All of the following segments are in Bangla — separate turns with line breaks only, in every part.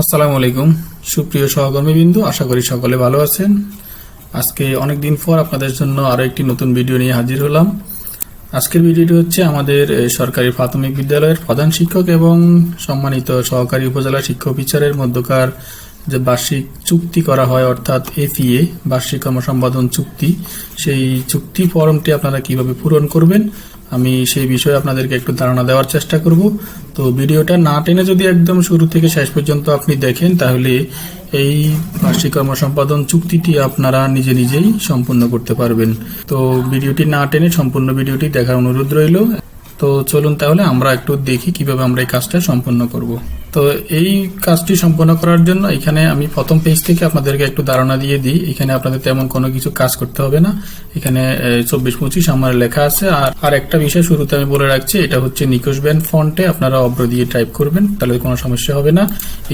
আসসালামু আলাইকুম। সুপ্রিয় সহকর্মীবৃন্দ, আশা করি সকলে ভালো আছেন। আজকে অনেক দিন পর আপনাদের জন্য আরও একটি নতুন ভিডিও নিয়ে হাজির হলাম। আজকের ভিডিওটি হচ্ছে আমাদের সরকারি প্রাথমিক বিদ্যালয়ের প্রধান শিক্ষক এবং সম্মানিত সহকারী উপজেলা শিক্ষক বিচারের মধ্যকার যে বার্ষিক চুক্তি করা হয়, অর্থাৎ এফিএ বার্ষিক কর্মসম্পাদন চুক্তি, সেই চুক্তি ফর্মটি আপনারা কীভাবে পূরণ করবেন, আমি সেই বিষয়ে আপনাদেরকে একটু ধারণা দেওয়ার চেষ্টা করব। তো ভিডিওটা না টেনে যদি একদম শুরু থেকে শেষ পর্যন্ত আপনি দেখেন, তাহলে এই বার্ষিক কর্মসম্পাদন চুক্তিটি আপনারা নিজে নিজেই সম্পূর্ণ করতে পারবেন। তো ভিডিওটি না টেনে সম্পূর্ণ ভিডিওটি দেখার অনুরোধ রইল। তো চলুন তাহলে আমরা একটু দেখি কীভাবে আমরা এই কাজটা সম্পন্ন করব। তো এই কাজটি সম্পন্ন করার জন্য এখানে আমি প্রথম পেজ থেকে আপনাদেরকে একটু ধারণা দিয়ে দিই। এখানে আপনাদের তেমন কোনো কিছু কাজ করতে হবে না। এখানে চব্বিশ পঁচিশ আমার লেখা আছে। আর আর একটা বিষয় শুরুতে আমি বলে রাখছি, এটা হচ্ছে নিকোশ ব্যান্ড ফন্টে আপনারা অব্র দিয়ে টাইপ করবেন, তাহলে কোনো সমস্যা হবে না।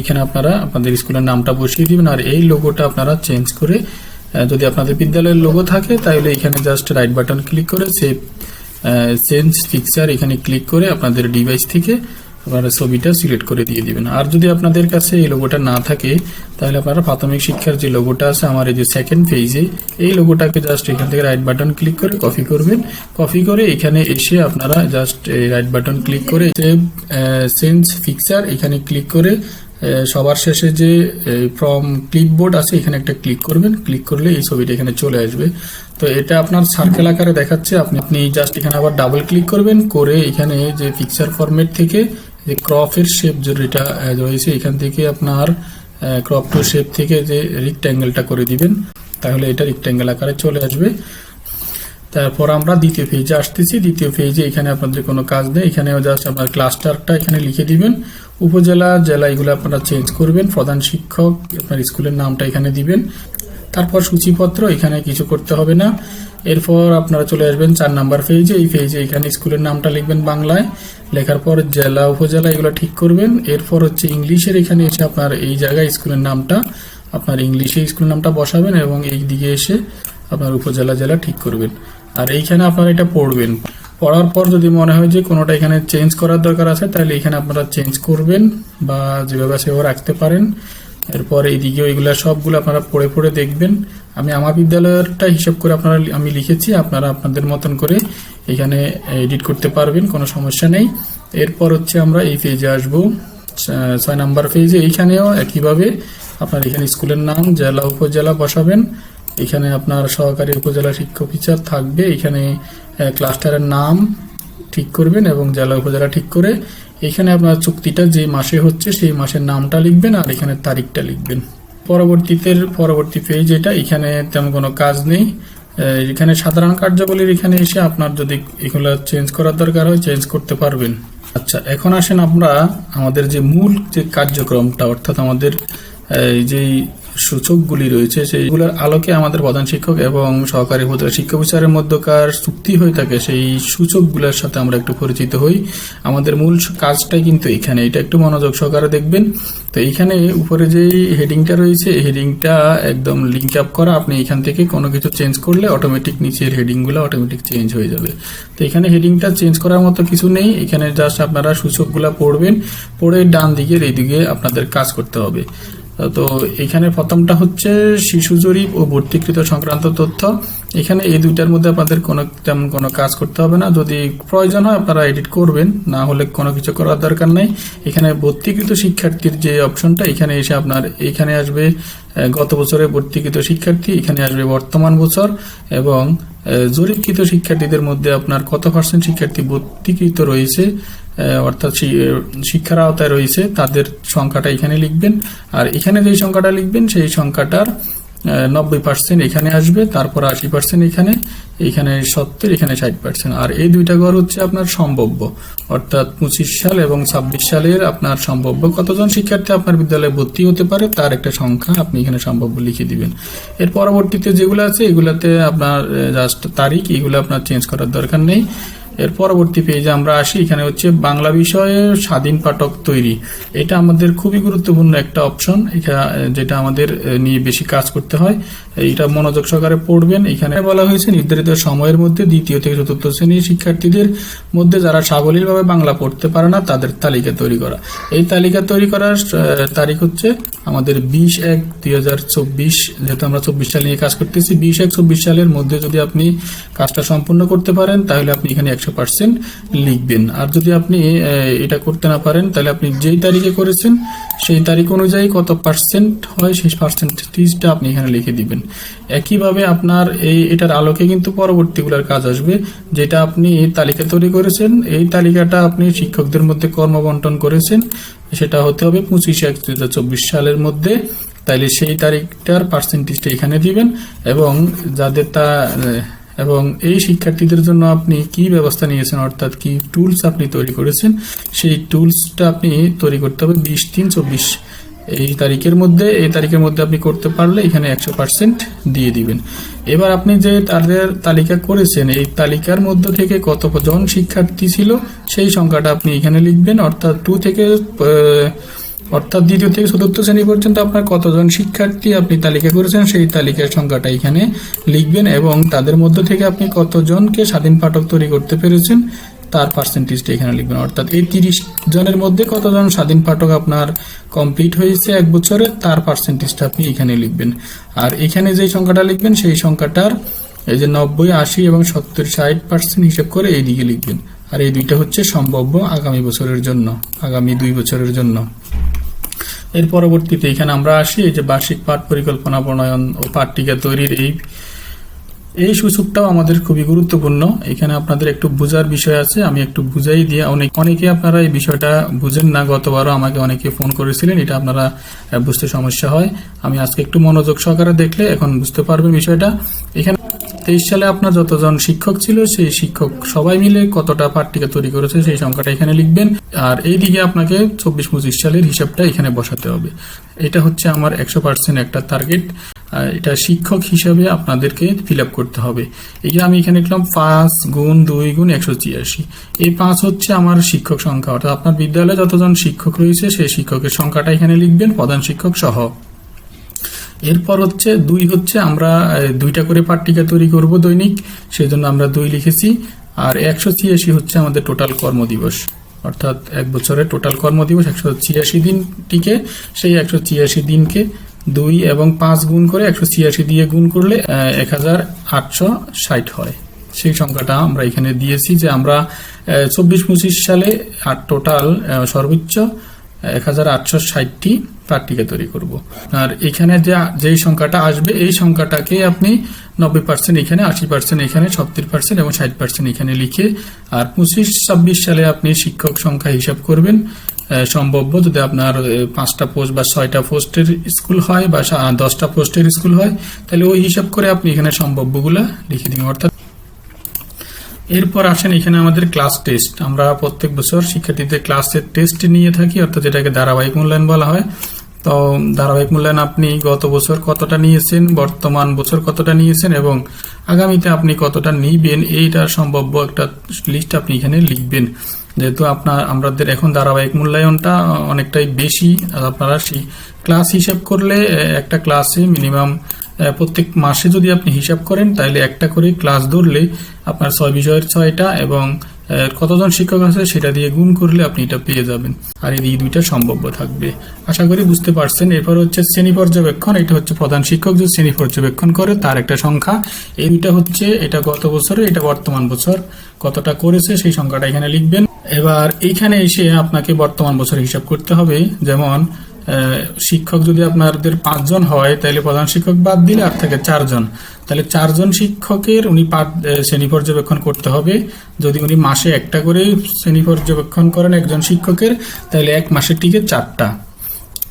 এখানে আপনারা আপনাদের স্কুলের নামটা বসিয়ে দিবেন, আর এই লোগোটা আপনারা চেঞ্জ করে যদি আপনাদের বিদ্যালয়ের লোগো থাকে, তাহলে এখানে জাস্ট রাইট বাটন ক্লিক করে সেভ চেঞ্জ পিকচার এখানে ক্লিক করে আপনাদের ডিভাইস থেকে আপনারা ছবিটা সিলেক্ট করে দিয়ে দিবেন। আর যদি আপনাদের কাছে এই লোগোটা না থাকে, তাহলে আপনারা প্রাথমিক শিক্ষার যে লোগোটা আছে আমার এই যে সেকেন্ড পেজে এই লোগোটাকে জাস্ট এখান থেকে রাইট বাটন ক্লিক করে কপি করবেন। কপি করে এখানে এসে আপনারা জাস্ট রাইট বাটন ক্লিক করে সেভ চেঞ্জ পিকচার এখানে ক্লিক করে সবার শেষে যে ফ্রম ক্লিপবোর্ড আছে এখানে একটা ক্লিক করবেন। ক্লিক করলে এই ছবিটা এখানে চলে আসবে। তো এটা আপনার সার্কেল আকারে দেখাচ্ছে। আপনি আপনি জাস্ট এখানে আবার ডাবল ক্লিক করবেন। করে এখানে যে পিকচার ফরম্যাট থেকে যে ক্রপের শেপ যেটা রয়েছে এখান থেকে আপনার ক্রপ টু শেপ থেকে যে রিক্ট্যাঙ্গেলটা করে দিবেন, তাহলে এটা রিক্ট্যাঙ্গেল আকারে চলে আসবে। তারপর আমরা দ্বিতীয় পেজে আসতেছি। দ্বিতীয় পেজে এখানে আপনাদের কোনো কাজ নেই। এখানে জাস্ট আপনার ক্লাস্টারটা এখানে লিখে দিবেন। উপজেলা, জেলা এগুলো আপনারা চেঞ্জ করবেন। প্রধান শিক্ষক, আপনার স্কুলের নামটা এখানে দিবেন। তারপর সূচিপত্র, এখানে কিছু করতে হবে না। এরপর আপনারা চলে আসবেন চার নাম্বার পেজে এই পেজে এখানে স্কুলের নামটা লিখবেন বাংলায়। লেখার পর জেলা, উপজেলা, এগুলো ঠিক করবেন। এরপর হচ্ছে ইংলিশের এখানে এসে আপনার এই জায়গায় স্কুলের নামটা, আপনার ইংলিশে স্কুলের নামটা বসাবেন এবং এই দিকে এসে আপনার উপজেলা, জেলা ঠিক করবেন। আর এইখানে আপনারা এটা পড়বেন। পড়ার পর যদি মনে হয় যে কোনোটা এখানে চেঞ্জ করার দরকার আছে, তাহলে এখানে আপনারা চেঞ্জ করবেন বা যেভাবে সেভাবে রাখতে পারেন। এরপর এইদিকে ওইগুলা সবগুলো আপনারা পড়ে পড়ে দেখবেন। আমি আমার বিদ্যালয়েরটা হিসাব করে আপনারা আমি লিখেছি, আপনারা আপনাদের মতন করে এখানে এডিট করতে পারবেন, কোনো সমস্যা নেই। এরপর হচ্ছে আমরা এই পেজে আসব। ছয় নাম্বার পেজে এইখানেও একইভাবে আপনার এখানে স্কুলের নাম, জেলা, উপজেলা বসাবেন। এখানে আপনার সহকারী উপজেলা শিক্ষক অফিসার থাকবে। এখানে ক্লাস্টারের নাম ঠিক করবেন এবং জেলা উপজেলা ঠিক করে এখানে আপনার চুক্তিটা যে মাসে হচ্ছে সেই মাসের নামটা লিখবেন আর এখানে তারিখটা লিখবেন। পরবর্তীতে পরবর্তী পেজ এটা, এখানে তেমন কোনো কাজ নেই। এখানে সাধারণ কার্যাবলীর এখানে এসে আপনার যদি এগুলো চেঞ্জ করার দরকার হয় চেঞ্জ করতে পারবেন। আচ্ছা এখন আসেন আমরা আমাদের যে মূল যে কার্যক্রমটা, অর্থাৎ আমাদের এই যেই সূচকগুলি রয়েছে, সেইগুলোর আলোকে আমাদের প্রধান শিক্ষক এবং সহকারী উপজেলা শিক্ষক বিচারের মধ্যকার চুক্তি হয়ে থাকে, সেই সূচকগুলোর সাথে আমরা একটু পরিচিত হই। আমাদের মূল কাজটাই কিন্তু এখানে, এটা একটু মনোযোগ সহকারে দেখবেন। তো এইখানে উপরে যে হেডিংটা রয়েছে হেডিংটা একদম লিঙ্ক আপ করা, আপনি এখান থেকে কোনো কিছু চেঞ্জ করলে অটোমেটিক নিচের হেডিংগুলো অটোমেটিক চেঞ্জ হয়ে যাবে। তো এখানে হেডিংটা চেঞ্জ করার মতো কিছু নেই, এখানে জাস্ট আপনারা সূচকগুলো পড়বেন, পড়ে ডান দিকের এইদিকে আপনাদের কাজ করতে হবে। তো এখানে প্রথমটা হচ্ছে শিশু জরিপ ও ভর্তিকৃত সংক্রান্ত তথ্য। এখানে এই দুইটার মধ্যে আপনাদের কোনো তেমন কোনো কাজ করতে হবে না। যদি প্রয়োজন হয় আপনারা এডিট করবেন, না হলে কোনো কিছু করার দরকার নেই। এখানে ভর্তিকৃত শিক্ষার্থীর যে অপশনটা, এখানে এসে আপনার এখানে আসবে গত বছরে ভর্তিকৃত শিক্ষার্থী, এখানে আসবে বর্তমান বছর এবং জরিপকৃত শিক্ষার্থীদের মধ্যে আপনার কত পার্সেন্ট শিক্ষার্থী ভর্তিকৃত রয়েছে অর্থাৎ শিক্ষার আওতায় রয়েছে, তাদের সংখ্যাটা এখানে লিখবেন। আর এখানে যে সংখ্যাটা লিখবেন, সেই সংখ্যাটার নব্বই পার্সেন্ট এখানে আসবে, তারপর আশি পার্সেন্ট এখানে এখানে সত্তর, এখানে ষাট পার্সেন্ট আর এই দুইটা ঘর হচ্ছে আপনার সম্ভাব্য। অর্থাৎ পঁচিশ সাল এবং ছাব্বিশ সালের আপনার সম্ভাব্য কতজন শিক্ষার্থী আপনার বিদ্যালয়ে ভর্তি হতে পারে, তার একটা সংখ্যা আপনি এখানে সম্ভাব্য লিখে দিবেন। এর পরবর্তীতে যেগুলো আছে, এগুলাতে আপনার জাস্ট তারিখ, এগুলো আপনার চেঞ্জ করার দরকার নেই। এর পরবর্তী পেজে আমরা আসি। এখানে হচ্ছে বাংলা বিষয়ে স্বাধীন পাঠক তৈরি। এটা আমাদের খুবই গুরুত্বপূর্ণ একটা অপশন যেটা আমাদের নিয়ে বেশি কাজ করতে হয়। এটা মনোযোগ সহকারে পড়বেন। এখানে বলা হয়েছে, নির্ধারিত সময়ের মধ্যে দ্বিতীয় থেকে চতুর্থ শ্রেণির শিক্ষার্থীদের মধ্যে যারা সাবলীলভাবে বাংলা পড়তে পারে না, তাদের তালিকা তৈরি করা। এই তালিকা তৈরি করার তারিখ হচ্ছে আমাদের বিশ এক দুই হাজার চব্বিশ, যেহেতু আমরা চব্বিশ সাল নিয়ে কাজ করতেছি। বিশ এক চব্বিশ সালের মধ্যে যদি আপনি কাজটা সম্পূর্ণ করতে পারেন, তাহলে আপনি এখানে একশো পার্সেন্ট লিখবেন। আর যদি আপনি এটা করতে না পারেন, তাহলে আপনি যেই তারিখে করেছেন, সেই তারিখ অনুযায়ী কত পার্সেন্ট হয়, সেই পার্সেন্টেজটা আপনি এখানে লিখে দিবেন। একইভাবে আপনার এই, এটার আলোকে কিন্তু পরবর্তীগুলোর কাজ আসবে, যেটা আপনি তালিকা তৈরি করেছেন, এই তালিকাটা আপনি শিক্ষকদের মধ্যে কর্মবন্টন করেছেন, সেটা হতে হবে পঁচিশে এক চব্বিশ সালের মধ্যে। তাইলে সেই তারিখটার পার্সেন্টেজটা এখানে দিবেন এবং যাদের তা এবং এই শিক্ষার্থীদের জন্য আপনি কি ব্যবস্থা নিয়েছেন, অর্থাৎ কি টুলস আপনি তৈরি করেছেন, সেই টুলসটা আপনি তৈরি করতে হবে বিশ তিন চব্বিশ। এই তারিখের মধ্যে, এই তারিখের মধ্যে আপনি করতে পারলে এখানে একশো পার্সেন্ট দিয়ে দিবেন। এবার আপনি যে তাদের তালিকা করেছেন, এই তালিকার মধ্য থেকে কতজন শিক্ষার্থী ছিল, সেই সংখ্যাটা আপনি এখানে লিখবেন, অর্থাৎ টু থেকে অর্থাৎ দ্বিতীয় থেকে চতুর্থ শ্রেণি পর্যন্ত আপনার কতজন শিক্ষার্থী আপনি তালিকা করেছেন, সেই তালিকার সংখ্যাটা এখানে লিখবেন এবং তাদের মধ্য থেকে আপনি কতজনকে স্বাধীন পাঠক তৈরি করতে পেরেছেন তার পার্সেন্টেজটা এখানে লিখবেন। অর্থাৎ এই তিরিশ জনের মধ্যে কতজন স্বাধীন পাঠক আপনার কমপ্লিট হয়েছে এক বছরে, তার পার্সেন্টেজটা আপনি এখানে লিখবেন। আর এখানে যে সংখ্যাটা লিখবেন, সেই সংখ্যাটার এই যে নব্বই, আশি এবং সত্তর, ষাট পার্সেন্ট হিসেব করে এই দিকে লিখবেন। আর এই দুইটা হচ্ছে সম্ভাব্য আগামী বছরের জন্য, আগামী দুই বছরের জন্য। এর পরবর্তীতে এখানে আমরা আসি, এই যে বার্ষিক পাঠ পরিকল্পনা, প্রণয়ন ও পাঠটিকা তৈরির এই এই সূচকটাও আমাদের খুবই গুরুত্বপূর্ণ। এখানে আপনাদের একটু বোঝার বিষয় আছে, আমি একটু বুঝাই দিয়ে অনেক অনেকে আপনারা এই বিষয়টা বুঝেন না, গতবারও আমাকে অনেকে ফোন করেছিলেন, এটা আপনারা বুঝতে সমস্যা হয়। আমি আজকে একটু মনোযোগ সহকারে দেখলে এখন বুঝতে পারবেন বিষয়টা। এখানে তেইশ সালে আপনার যতজন শিক্ষক ছিল, সেই শিক্ষক সবাই মিলে কতটা পাঠ্যিকা তৈরি করেছে সেই সংখ্যাটা এখানে লিখবেন। আর এই দিকে আপনাকে চব্বিশ পঁচিশ সালের হিসাবটা এখানে বসাতে হবে। এটা হচ্ছে আমার একশো পার্সেন্ট একটা টার্গেট এটা শিক্ষক হিসাবে আপনাদেরকে ফিল করতে হবে। এই আমি এখানে লিখলাম পাঁচ গুণ দুই গুণ একশো ছিয়াশি। এই পাঁচ হচ্ছে আমার শিক্ষক সংখ্যা। অর্থাৎ আপনার বিদ্যালয়ে যতজন শিক্ষক রয়েছে, সেই শিক্ষকের সংখ্যাটা এখানে লিখবেন, প্রধান শিক্ষক সহ। এরপর হচ্ছে দুই হচ্ছে আমরা দুইটা করে পাট্টিকা তৈরি করব দৈনিক সেই জন্য আমরা দুই লিখেছি। আর একশো ছিয়াশি হচ্ছে আমাদের টোটাল কর্মদিবস। অর্থাৎ এক বছরের টোটাল কর্মদিবস একশো ছিয়াশি দিনটিকে, সেই একশো ছিয়াশি দিনকে দুই এবং পাঁচ গুণ করে একশো ছিয়াশি দিয়ে গুণ করলে এক হাজার আটশো ষাট হয়। সেই সংখ্যাটা আমরা এখানে দিয়েছি যে আমরা চব্বিশ পঁচিশ সালে টোটাল সর্বোচ্চ এক হাজার আটশো ষাটটি পাট্টিকা তৈরি করব। আর এখানে যে, যেই সংখ্যাটা আসবে, এই সংখ্যাটাকে আপনি নব্বই পার্সেন্ট এখানে, আশি পার্সেন্ট এখানে সত্তর পার্সেন্ট এবং ষাট পার্সেন্ট এখানে লিখে আর পঁচিশ ছাব্বিশ সালে আপনি শিক্ষক সংখ্যা হিসাব করবেন। সম্ভাব্য যদি আপনার পাঁচটা পোস্ট বা ছয়টা পোস্টের স্কুল হয় বা দশটা পোস্টের স্কুল হয়, তাহলে ওই হিসাব করে আপনি এখানে সম্ভাব্যগুলা লিখে দিন অর্থাৎ এরপর আসেন এখানে আমাদের ক্লাস টেস্ট আমরা প্রত্যেক বছর শিক্ষার্থীদের ক্লাসের টেস্ট নিয়ে থাকি, অর্থাৎ যেটাকে ধারাবাহিক মূল্যায়ন বলা হয়। তো ধারাবাহিক মূল্যায়ন আপনি গত বছর কতটা নিয়েছেন, বর্তমান বছর কতটা নিয়েছেন এবং আগামীতে আপনি কতটা নিবেন, এইটার সম্ভাব্য একটা লিস্ট আপনি এখানে লিখবেন। যেহেতু আপনার, আমাদের এখন ধারাবাহিক মূল্যায়নটা অনেকটাই বেশি আপনারা সেই ক্লাস হিসাব করলে একটা ক্লাসে মিনিমাম প্রত্যেক মাসে যদি আপনি হিসাব করেন, তাহলে একটা করে ক্লাস ধরলে আপনার ছয় বিষয়ের ছয়টা এবং কতজন শিক্ষক আছে সেটা দিয়ে গুণ করলে আপনি এটা পেয়ে যাবেন। আর এই দুইটা সম্ভাব্য থাকবে। আশা করি বুঝতে পারছেন। এরপর হচ্ছে শ্রেণি পর্যবেক্ষণ। এটা হচ্ছে প্রধান শিক্ষক যে শ্রেণি পর্যবেক্ষণ করে, তার একটা সংখ্যা। এই দুইটা হচ্ছে, এটা গত বছরে এটা বর্তমান বছর। কতটা করেছে সেই সংখ্যাটা এখানে লিখবেন। এবার এইখানে এসে আপনাকে বর্তমান বছর হিসাব করতে হবে। যেমন শিক্ষক যদি আপনাদের পাঁচজন হয় তাহলে প্রধান শিক্ষক বাদ দিলে আর থাকে চারজন। তাহলে চারজন শিক্ষকের উনি পাঠ- শ্রেণি পর্যবেক্ষণ করতে হবে। যদি উনি মাসে একটা করে শ্রেণি পর্যবেক্ষণ করেন একজন শিক্ষকের, তাহলে এক মাসের টিকে চারটা।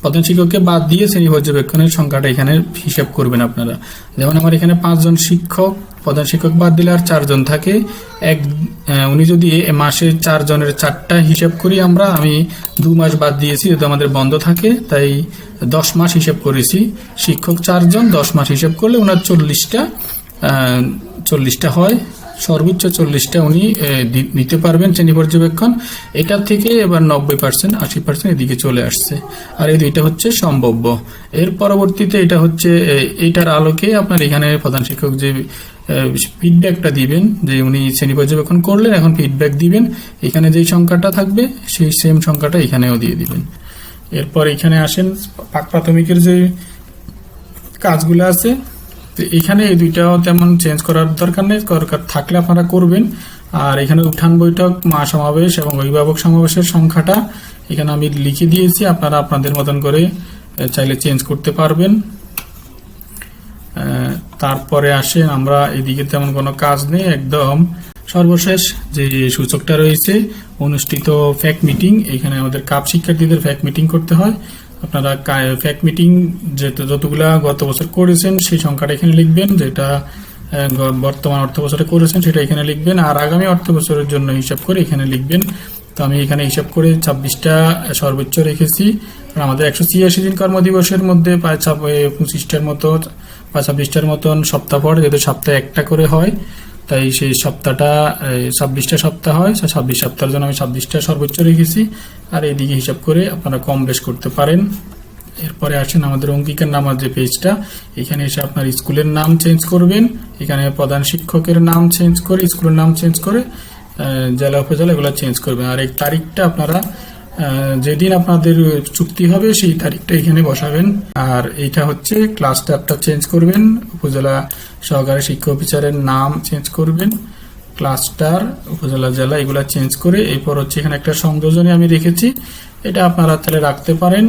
প্রধান শিক্ষককে বাদ দিয়ে শ্রেণি পর্যবেক্ষণের সংখ্যাটা এখানে হিসাব করবেন আপনারা। যেমন আমার এখানে পাঁচজন শিক্ষক প্রধান শিক্ষক বাদ দিলে আর চারজন থাকে। এক উনি যদি মাসে চারজনের চারটা হিসাব করি আমরা, আমি দু মাস বাদ দিয়েছি, যেহেতু আমাদের বন্ধ থাকে, তাই দশ মাস হিসাব করেছি। শিক্ষক চারজন, দশ মাস হিসাব করলে ওনার চল্লিশটা চল্লিশটা হয়। সর্বোচ্চ চল্লিশটা উনি নিতে পারবেন শ্রেণি পর্যবেক্ষণ। এটার থেকে এবার নব্বই পার্সেন্ট, আশি পার্সেন্ট এদিকে চলে আসছে। আর এই দুইটা হচ্ছে সম্ভাব্য। এর পরবর্তীতে এটা হচ্ছে এটার আলোকে আপনার এখানে প্রধান শিক্ষক যে ফিডব্যাকটা দিবেন, যে উনি শ্রেণি পর্যবেক্ষণ করলেন, এখন ফিডব্যাক দিবেন, এখানে যেই সংখ্যাটা থাকবে, সেই সেম সংখ্যাটা এখানেও দিয়ে দিবেন। এরপর এখানে আসেন প্রাথমিকের যে কাজগুলো আছে তো এখানে এই দুইটাও তেমন চেঞ্জ করার দরকার নেই, দরকার থাকলে আপনারা করবেন। আর এখানে উঠান বৈঠক, মা সমাবেশ এবং অভিভাবক সমাবেশের সংখ্যাটা এখানে আমি লিখে দিয়েছি, আপনারা আপনাদের মতন করে চাইলে চেঞ্জ করতে পারবেন। তারপরে আসেন আমরা, এদিকে তেমন কোনো কাজ নেই, একদম সর্বশেষ যে সূচকটা রয়েছে, অনুষ্ঠিত ফ্যাক মিটিং, এখানে আমাদের কাপ শিক্ষার্থীদের ফ্যাক মিটিং করতে হয়। আপনারা ফ্যাক মিটিং যেটা যতগুলা গত বছর করেছেন, সেই সংখ্যাটা এখানে লিখবেন, যেটা বর্তমান অর্থ বছরে করেছেন সেটা এখানে লিখবেন, আর আগামী অর্থ বছরের জন্য হিসাব করে এখানে লিখবেন। তো আমি এখানে হিসাব করে ছাব্বিশটা সর্বোচ্চ রেখেছি। আর আমাদের একশো ছিয়াশি দিন কর্মদিবসের মধ্যে প্রায় পঁচিশটার মতো বা ছাব্বিশটার মতন সপ্তাহ পর, যেহেতু সপ্তাহে একটা করে হয় তাই সেই সপ্তাহটা ছাব্বিশটা সপ্তাহ হয়। সেই ছাব্বিশ সপ্তাহের জন্য আমি ছাব্বিশটা সর্বোচ্চ রেখেছি। আর এইদিকে হিসাব করে আপনারা কম বেশ করতে পারেন। এরপরে আসেন আমাদের অঙ্কিকার নামার যে পেজটা। এখানে এসে আপনার স্কুলের নাম চেঞ্জ করবেন। এখানে প্রধান শিক্ষকের নাম চেঞ্জ করে, স্কুলের নাম চেঞ্জ করে জেলা উপজেলা এগুলো চেঞ্জ করবেন। আর এই তারিখটা আপনারা যেদিন আপনাদের চুক্তি হবে, সেই তারিখটা এখানে বসাবেন। আর এইটা হচ্ছে ক্লাস চেঞ্জ করবেন। উপজেলা সহকারী শিক্ষা অফিসারের নাম চেঞ্জ করবেন। ক্লাস্টার উপজেলা, জেলা, এগুলা চেঞ্জ করে এরপর হচ্ছে এখানে একটা সংযোজনী আমি রেখেছি। এটা আপনারা চাইলে রাখতে পারেন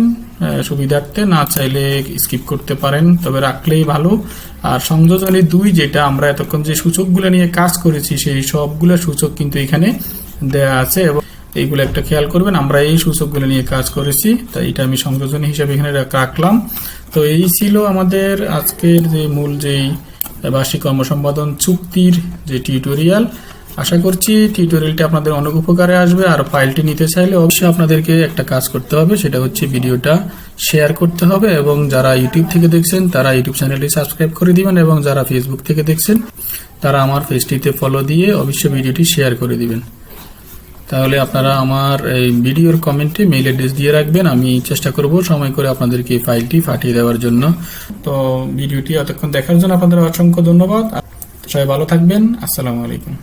সুবিধার্থে। না চাইলে স্কিপ করতে পারেন, তবে রাখলেই ভালো। আর সংযোজনী দুই, যেটা আমরা এতক্ষণ যে সূচকগুলো নিয়ে কাজ করেছি, সেই সবগুলো সূচক কিন্তু এখানে দেয়া আছে। এবং এইগুলো একটা খেয়াল করবেন। আমরা এই সূচকগুলো নিয়ে কাজ করেছি তাই এটা আমি সংযোজনী হিসাবে এখানে রাখ- রাখলাম। তো এই ছিল আমাদের আজকের যে মূল যেই বার্ষিক কর্মসম্পাদন চুক্তির যে টিউটোরিয়াল। আশা করছি টিউটোরিয়ালটি আপনাদের অনেক উপকারে আসবে, আর ফাইলটি নিতে চাইলে অবশ্যই আপনাদেরকে একটা কাজ করতে হবে, সেটা হচ্ছে ভিডিওটা শেয়ার করতে হবে এবং যারা ইউটিউব থেকে দেখছেন, তারা ইউটিউব চ্যানেলটি সাবস্ক্রাইব করে দিবেন এবং যারা ফেসবুক থেকে দেখছেন, তারা আমার পেজটিতে ফলো দিয়ে অবশ্যই ভিডিওটি শেয়ার করে দিবেন। তাহলে আপনারা আমার এই ভিডিওর কমেন্টে মেইল অ্যাড্রেস দিয়ে রাখবেন, আমি চেষ্টা করব সময় করে আপনাদেরকে এই ফাইলটি পাঠিয়ে দেওয়ার জন্য। তো ভিডিওটি এতক্ষণ দেখার জন্য আপনাদের অসংখ্য ধন্যবাদ। সবাই ভালো থাকবেন, আসসালামু আলাইকুম।